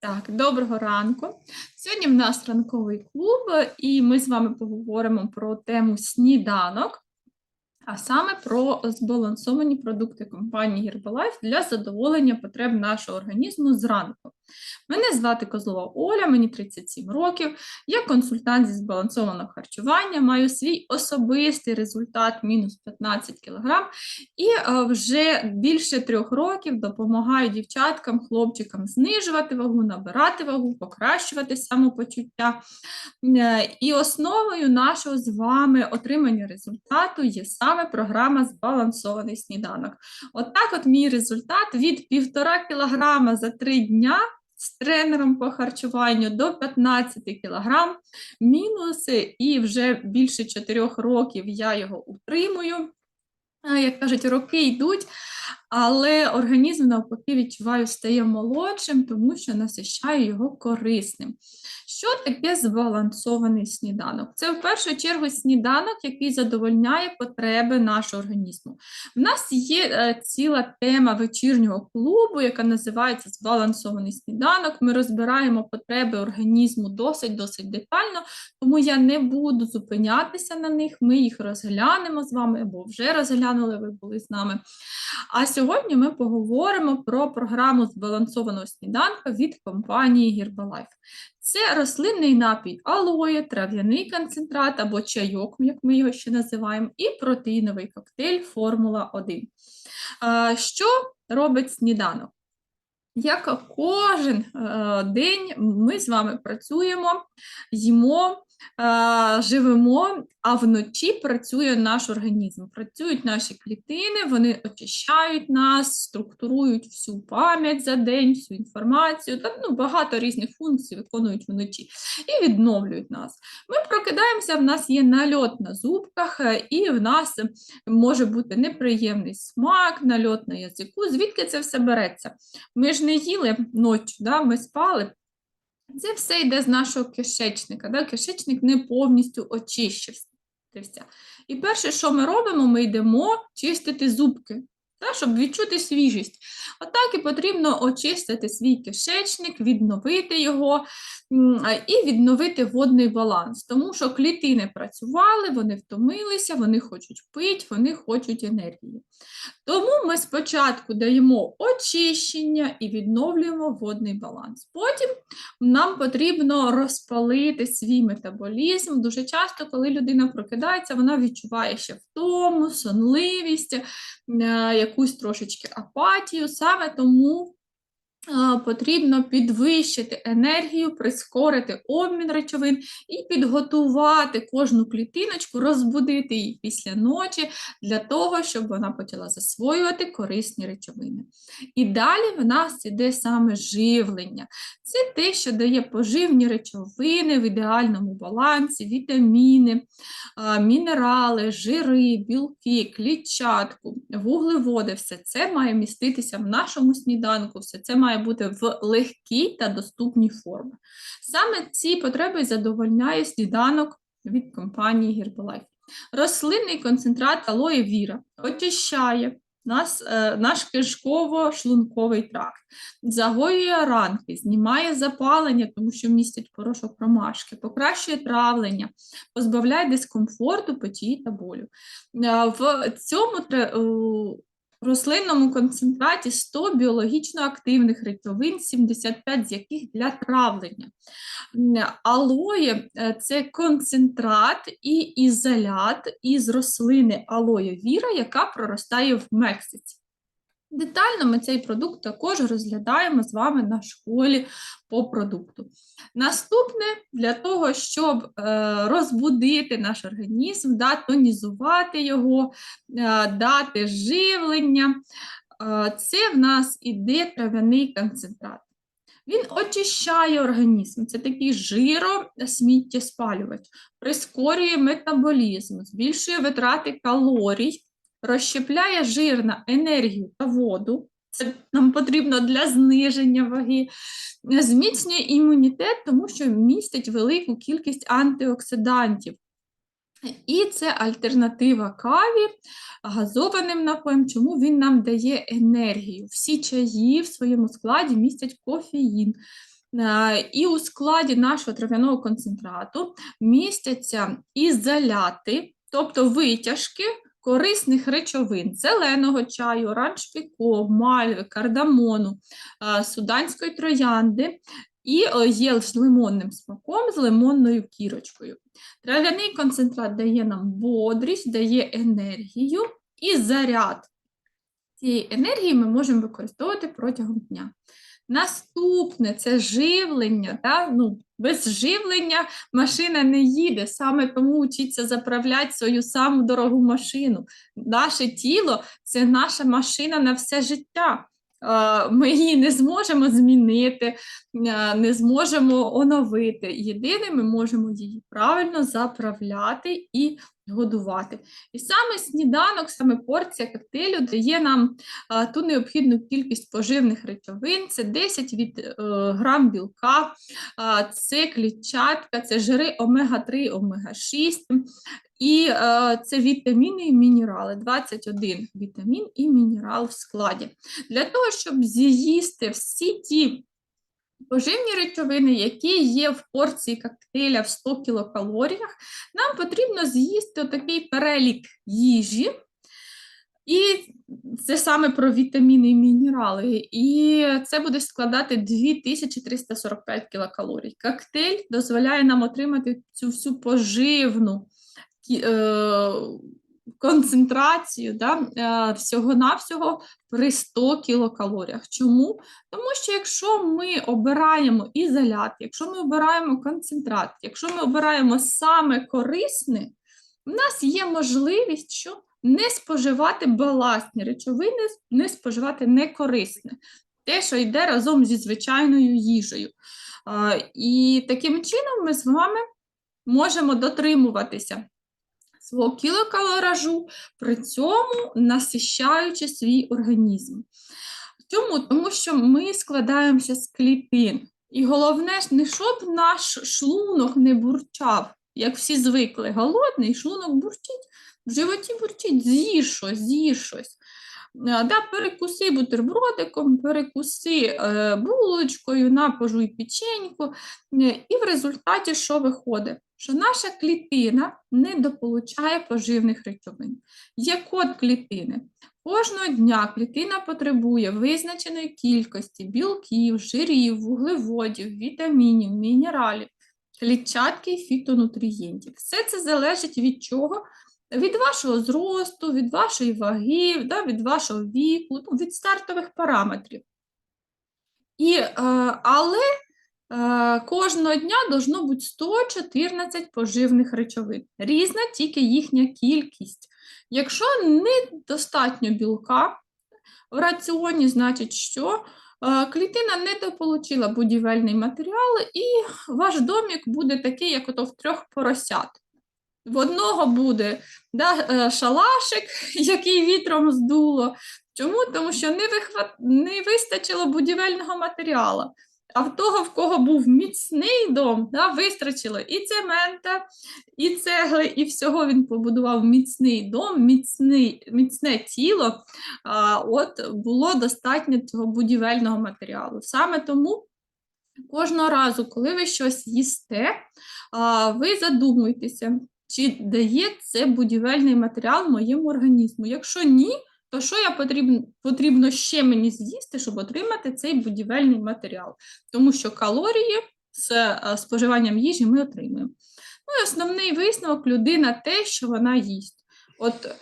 Так, доброго ранку. Сьогодні в нас ранковий клуб, і ми з вами поговоримо про тему сніданок, а саме про збалансовані продукти компанії Herbalife для задоволення потреб нашого організму зранку. Мене звати Козлова Оля, мені 37 років. Я консультант зі збалансованого харчування, маю свій особистий результат мінус 15 кг, і е, вже більше трьох років допомагаю дівчаткам, хлопчикам знижувати вагу, набирати вагу, покращувати самопочуття. Е, І основою нашого з вами отримання результату є саме програма Збалансований сніданок. Отак, от, мій результат від 1,5 кг за 3 дня з тренером по харчуванню до 15 кг мінуси, і вже більше 4 років я його утримую. Як кажуть, роки йдуть, але організм навпаки відчуваю, стає молодшим, тому що насищаю його корисним. Що таке збалансований сніданок? Це в першу чергу сніданок, який задовольняє потреби нашого організму. У нас є е, ціла тема вечірнього клубу, яка називається Збалансований сніданок. Ми розбираємо потреби організму досить-досить детально, тому я не буду зупинятися на них. Ми їх розглянемо з вами, або вже розглянули, ви були з нами. А сьогодні ми поговоримо про програму збалансованого сніданка від компанії Herbalife. Це рослинний напій алоє, трав'яний концентрат або чайок, як ми його ще називаємо, і протеїновий коктейль Формула 1. Що робить сніданок? Як кожен е, день ми з вами працюємо, їмо, живемо, а вночі працює наш організм. Працюють наші клітини, вони очищають нас, структурують всю пам'ять за день, всю інформацію. Та, ну, багато різних функцій виконують вночі і відновлюють нас. Ми прокидаємося, в нас є нальот на зубках, е, і в нас може бути неприємний смак, нальот на язику. Звідки це все береться? Ми ж не їли ночі, да? ми спали. Це все йде з нашого кишечника. Да? Кишечник не повністю очищився. І перше, що ми робимо, ми йдемо чистити зубки, да? щоб відчути свіжість. Отак і потрібно очистити свій кишечник, відновити його і відновити водний баланс. Тому що клітини працювали, вони втомилися, вони хочуть пити, вони хочуть енергії. Тому ми спочатку даємо очищення і відновлюємо водний баланс. Потім нам потрібно розпалити свій метаболізм. Дуже часто, коли людина прокидається, вона відчуває ще втому, сонливість, е, якусь трошечки апатію. Саме тому потрібно підвищити енергію, прискорити обмін речовин і підготувати кожну клітиночку, розбудити її після ночі для того, щоб вона почала засвоювати корисні речовини. І далі в нас іде саме живлення. Це те, що дає поживні речовини в ідеальному балансі, вітаміни, мінерали, жири, білки, клітчатку, вуглеводи. Все це має міститися в нашому сніданку, все це має бути в легкій та доступній формі. Саме ці потреби задовольняє сніданок від компанії Herbalife. Рослинний концентрат алоє віра очищає нас, е, наш кишково-шлунковий тракт, загоює ранки, знімає запалення, тому що містить порошок ромашки, покращує травлення, позбавляє дискомфорту, печії та болю. Е, В цьому у рослинному концентраті 100 біологічно активних речовин, 75 з яких для травлення. Алоє е, це концентрат і ізолят із рослини алоє віра, яка проростає в Мексиці. Детально ми цей продукт також розглядаємо з вами на школі по продукту. Наступне для того, щоб е, розбудити наш організм, да, тонізувати його, е, дати живлення, е, це в нас іде трав'яний концентрат. Він очищає організм, це такий жиро-сміттєспалювач, прискорює метаболізм, збільшує витрати калорій, розщепляє жир на енергію та воду. Це нам потрібно для зниження ваги, зміцнює імунітет, тому що містить велику кількість антиоксидантів. І це альтернатива каві газованим напоєм. Чому він нам дає енергію? Всі чаї в своєму складі містять кофеїн. І у складі нашого трав'яного концентрату містяться ізоляти, тобто витяжки корисних речовин зеленого чаю, раншпіко, мальви, кардамону, суданської троянди і е, є з лимонним смаком, з лимонною кірочкою. Трав'яний концентрат дає нам бодрість, дає енергію і заряд. Цієї енергії ми можемо використовувати протягом дня. Наступне це живлення. Да? Ну, без живлення машина не їде. Саме тому вчиться заправляти свою саму дорогу машину. Наше тіло це наша машина на все життя. Е, Ми її не зможемо змінити, е, не зможемо оновити. Єдине, ми можемо її правильно заправляти і годувати. І саме сніданок, саме порція коктейлю дає нам ту необхідну кількість поживних речовин. Це 10 від, е, грам білка, це клітчатка, це жири омега-3, омега-6. І е, це вітаміни і мінерали, 21 вітамін і мінерал в складі. Для того, щоб з'їсти всі ті поживні речовини, які є в порції коктейля в 100 кілокалоріях, нам потрібно з'їсти отакий перелік їжі. І це саме про вітаміни і мінерали. І це буде складати 2345 кілокалорій. Коктейль дозволяє нам отримати цю всю поживну концентрацію да, е, всього-навсього при 100 кілокалоріях. Чому? Тому що якщо ми обираємо ізолят, якщо ми обираємо концентрат, якщо ми обираємо саме корисне, в нас є можливість, що не споживати баластні речовини, не споживати некорисне, те, що йде разом зі звичайною їжею. І таким чином ми з вами можемо дотримуватися свого кілокалоражу, при цьому насищаючи свій організм. Чому? Тому що ми складаємося з клітин. І головне не щоб наш шлунок не бурчав, як всі звикли, голодний, шлунок бурчить, в животі бурчить, з'їж щось, з'їж щось. Е, Да, перекуси бутербродиком, перекуси е, булочкою, на пожуй печеньку. Е, І в результаті що виходить? Що наша клітина не дополучає поживних речовин. Є код клітини. Кожного дня клітина потребує визначеної кількості білків, жирів, вуглеводів, вітамінів, мінералів, клітчатки і фітонутрієнтів. Все це залежить від чого? Від вашого зросту, від вашої ваги, від вашого віку, ну, від стартових параметрів. І, е, але кожного дня должно бути 114 поживних речовин. Різна тільки їхня кількість. Якщо недостатньо білка в раціоні, значить, що е, клітина не дополучила будівельний матеріал, і ваш домік буде такий, як ото в трьох поросят. В одного буде да, е, шалашик, який вітром здуло. Чому? Тому що не, вихват... не вистачило будівельного матеріалу. А в того, в кого був міцний дом, да, вистачило і цемента, і цегли, і всього він побудував міцний дом, міцний, міцне тіло. А, от було достатньо цього будівельного матеріалу. Саме тому кожного разу, коли ви щось їсте, ви задумуйтеся, чи дає це будівельний матеріал моєму організму. Якщо ні, то що я потрібно, потрібно ще мені з'їсти, щоб отримати цей будівельний матеріал? Тому що калорії з е, споживанням їжі ми отримуємо. Ну і основний висновок людина те, що вона їсть. От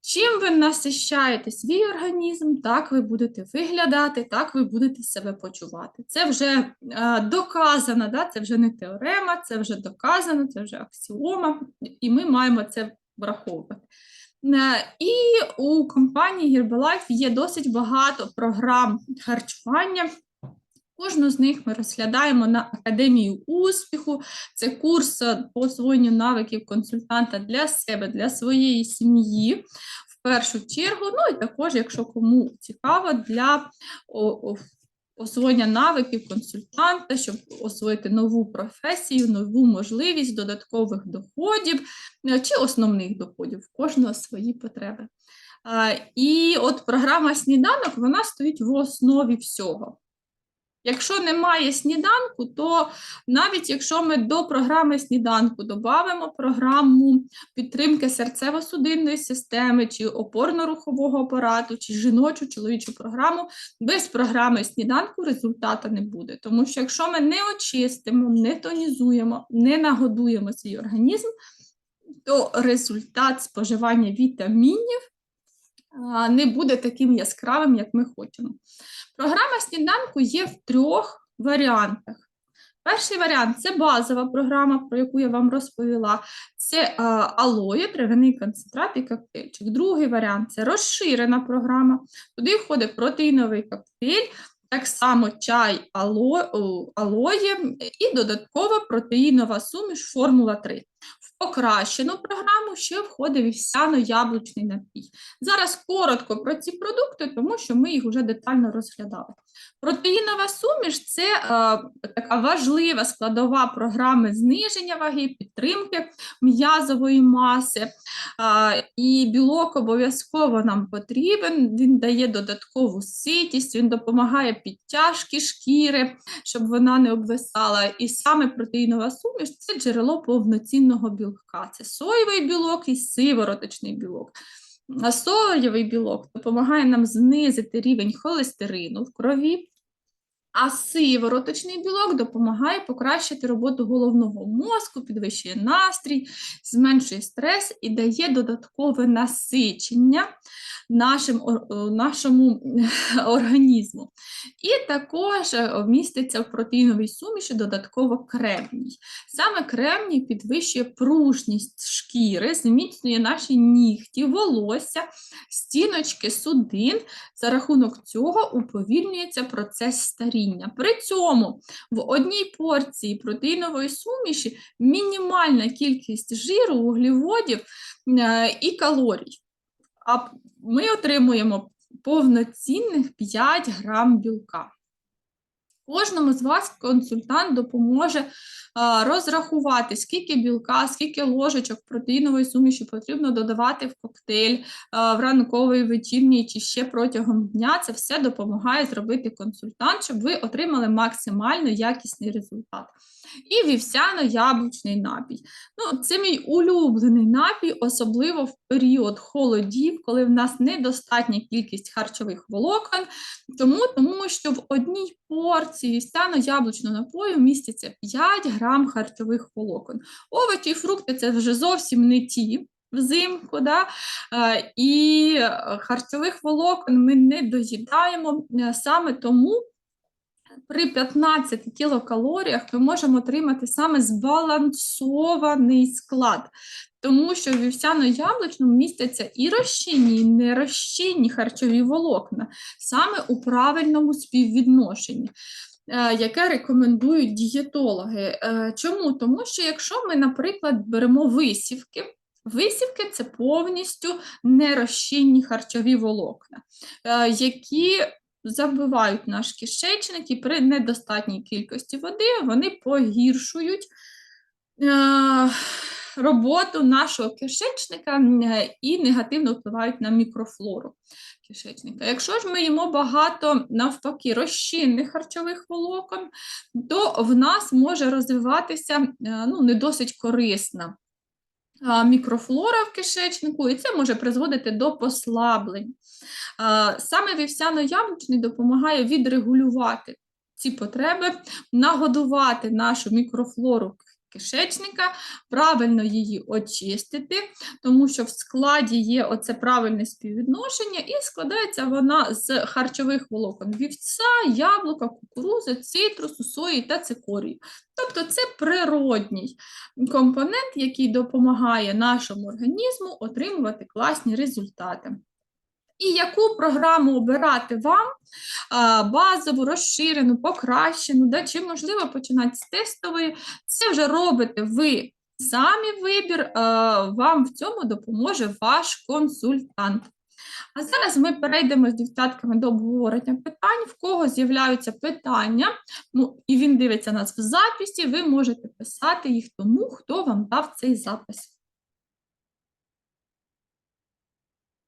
чим ви насищаєте свій організм, так ви будете виглядати, так ви будете себе почувати. Це вже е, доказано, да? це вже не теорема, це вже доказано, це вже аксіома, і ми маємо це враховувати. Е, І у компанії Herbalife є досить багато програм харчування. Кожну з них ми розглядаємо на Академію успіху. Це курс е, по освоєнню навиків консультанта для себе, для своєї сім'ї. В першу чергу, ну і також, якщо кому цікаво, для освоєння навиків консультанта, щоб освоїти нову професію, нову можливість додаткових доходів е, чи основних доходів, в кожного свої потреби. І от програма сніданок вона стоїть в основі всього. Якщо немає сніданку, то навіть якщо ми до програми сніданку додамо програму підтримки серцево-судинної системи, чи опорно-рухового апарату, чи жіночу чоловічу програму, без програми сніданку результату не буде. Тому що якщо ми не очистимо, не тонізуємо, не нагодуємо свій організм, то результат споживання вітамінів не буде таким яскравим, як ми хочемо. Програма сніданку є в трьох варіантах. Перший варіант це базова програма, про яку я вам розповіла. Це алоє, травяний концентрат і коктейльчик. Другий варіант це розширена програма. Туди входить протеїновий коктейль, так само чай ало, алоє і додатково протеїнова суміш Формула 3. В покращену програму ще входить вівсяно-яблучний напій. Зараз коротко про ці продукти, тому що ми їх вже детально розглядали. Протеїнова суміш це е, така важлива складова програми зниження ваги, підтримки м'язової маси. А, і білок обов'язково нам потрібен, він дає додаткову ситість, він допомагає підтяжки шкіри, щоб вона не обвисала. І саме протеїнова суміш це джерело повноцінного білка. Це соєвий білок і сивороточний білок. А соєвий білок допомагає нам знизити рівень холестерину в крові, а сивороточний білок допомагає покращити роботу головного мозку, підвищує настрій, зменшує стрес і дає додаткове насичення нашим, е, нашому організму. І також е, міститься в протеїновій суміші додатково кремній. Саме кремній підвищує пружність шкіри, зміцнює наші нігті, волосся, стіночки судин. За рахунок цього уповільнюється процес старіння. При цьому в одній порції протеїнової суміші мінімальна кількість жиру, вуглеводів е, і калорій. А ми отримуємо повноцінних 5 грам білка. Кожному з вас консультант допоможе а, розрахувати, скільки білка, скільки ложечок протеїнової суміші потрібно додавати в коктейль а, в ранковий, вечірній чи ще протягом дня. Це все допомагає зробити консультант, щоб ви отримали максимально якісний результат. І вівсяно-яблучний напій. Ну, це мій улюблений напій, особливо в період холодів, коли в нас недостатня кількість харчових волокон, тому, тому що в одній порції вівсяно-яблучного напою міститься 5 грам харчових волокон. Овочі і фрукти це вже зовсім не ті. Взимку, да? Е, і е, харчових волокон ми не доїдаємо е, саме тому при 15 кілокалоріях ми можемо отримати саме збалансований склад, тому що в вівсяно-яблучному містяться і розчинні, і нерозчинні харчові волокна, саме у правильному співвідношенні. е, Яке рекомендують дієтологи. Е, Чому? Тому що якщо ми, наприклад, беремо висівки, висівки це повністю нерозчинні харчові волокна, е, які забивають наш кишечник, і при недостатній кількості води вони погіршують е, роботу нашого кишечника і негативно впливають на мікрофлору кишечника. Якщо ж ми їмо багато навпаки розчинних харчових волокон, то в нас може розвиватися е, ну, не досить корисна мікрофлора в кишечнику, і це може призводити до послаблень. Саме вівсяно-яблучний допомагає відрегулювати ці потреби, нагодувати нашу мікрофлору кишечника, правильно її очистити, тому що в складі є оце правильне співвідношення, і складається вона з харчових волокон вівця, яблука, кукурузи, цитрусу, сої та цикорію. Тобто це природній компонент, який допомагає нашому організму отримувати класні результати. І яку програму обирати вам, базову, розширену, покращену, да, чи можливо починати з тестової, це вже робите ви самі вибір, вам в цьому допоможе ваш консультант. А зараз ми перейдемо з дівчатками до обговорення питань. В кого з'являються питання, ну, і він дивиться нас в записі, ви можете писати їх тому, хто вам дав цей запис.